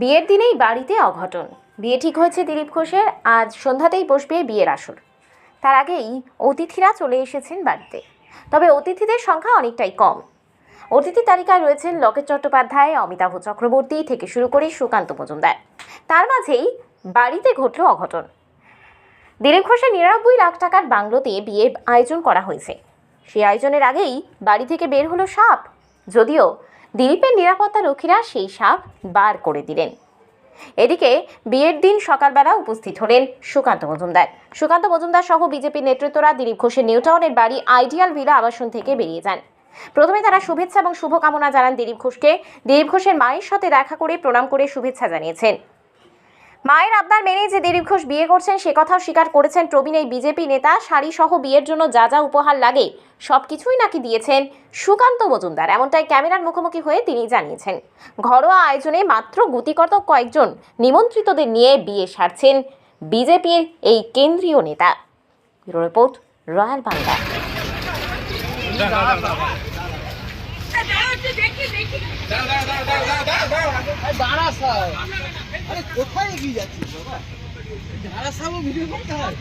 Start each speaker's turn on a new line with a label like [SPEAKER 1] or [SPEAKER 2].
[SPEAKER 1] বিয়ের দিনেই বাড়িতে অঘটন। বিয়ে ঠিক হয়েছে দিলীপ ঘোষের, আজ সন্ধ্যাতেই বসবে বিয়ের আসর। তার আগেই অতিথিরা চলে এসেছেন বাড়িতে। তবে অতিথিদের সংখ্যা অনেকটাই কম। অতিথি তালিকায় রয়েছেন লকেট চট্টোপাধ্যায়, অমিতাভ চক্রবর্তী থেকে শুরু করে সুকান্ত মজুমদার। তার মাঝেই বাড়িতে ঘটল অঘটন। দিলীপ ঘোষের নিরানব্বই লাখ টাকার বাংলোতে বিয়ের আয়োজন করা হয়েছে। সেই আয়োজনের আগেই বাড়ি থেকে বের হলো সাপ। যদিও দিলীপের নিরাপত্তা রক্ষীরা সেই সাপ বার করে দিলেন। এদিকে বিয়ের দিন সকালবেলা উপস্থিত হলেন সুকান্ত মজুমদার। সুকান্ত মজুমদার সহ বিজেপি নেতৃত্বরা দিলীপ ঘোষের নিউটাউনের বাড়ি আইডিয়াল ভিলা আবাসন থেকে বেরিয়ে যান। প্রথমে তারা শুভেচ্ছা এবং শুভকামনা জানান দিলীপ ঘোষকে। দিলীপ ঘোষের মায়ের সাথে দেখা করে প্রণাম করে শুভেচ্ছা জানিয়েছেন। মায়ের আবদার মেনে যে দিলীপ ঘোষ বিয়ে করছেন সে কথাও স্বীকার করেছেন প্রবীণ এই বিজেপি নেতা শাড়ি সহ বিয়ের জন্য যা যা উপহার লাগে সব কিছুই নাকি দিয়েছেন সুকান্ত মজুমদার এমনটাই ক্যামেরার মুখোমুখি হয়ে তিনি জানিয়েছেন ঘরোয়া আয়োজনে মাত্র গুতিকত কয়েকজন নিমন্ত্রিতদের নিয়ে বিয়ে সারছেন বিজেপির এই কেন্দ্রীয় নেতা রিপোর্ট রয়্যাল বাংলা
[SPEAKER 2] আরে কোথায় এগিয়ে যাচ্ছিস বাবা? দাঁড়া সাহেব ভিডিও করতে হয়।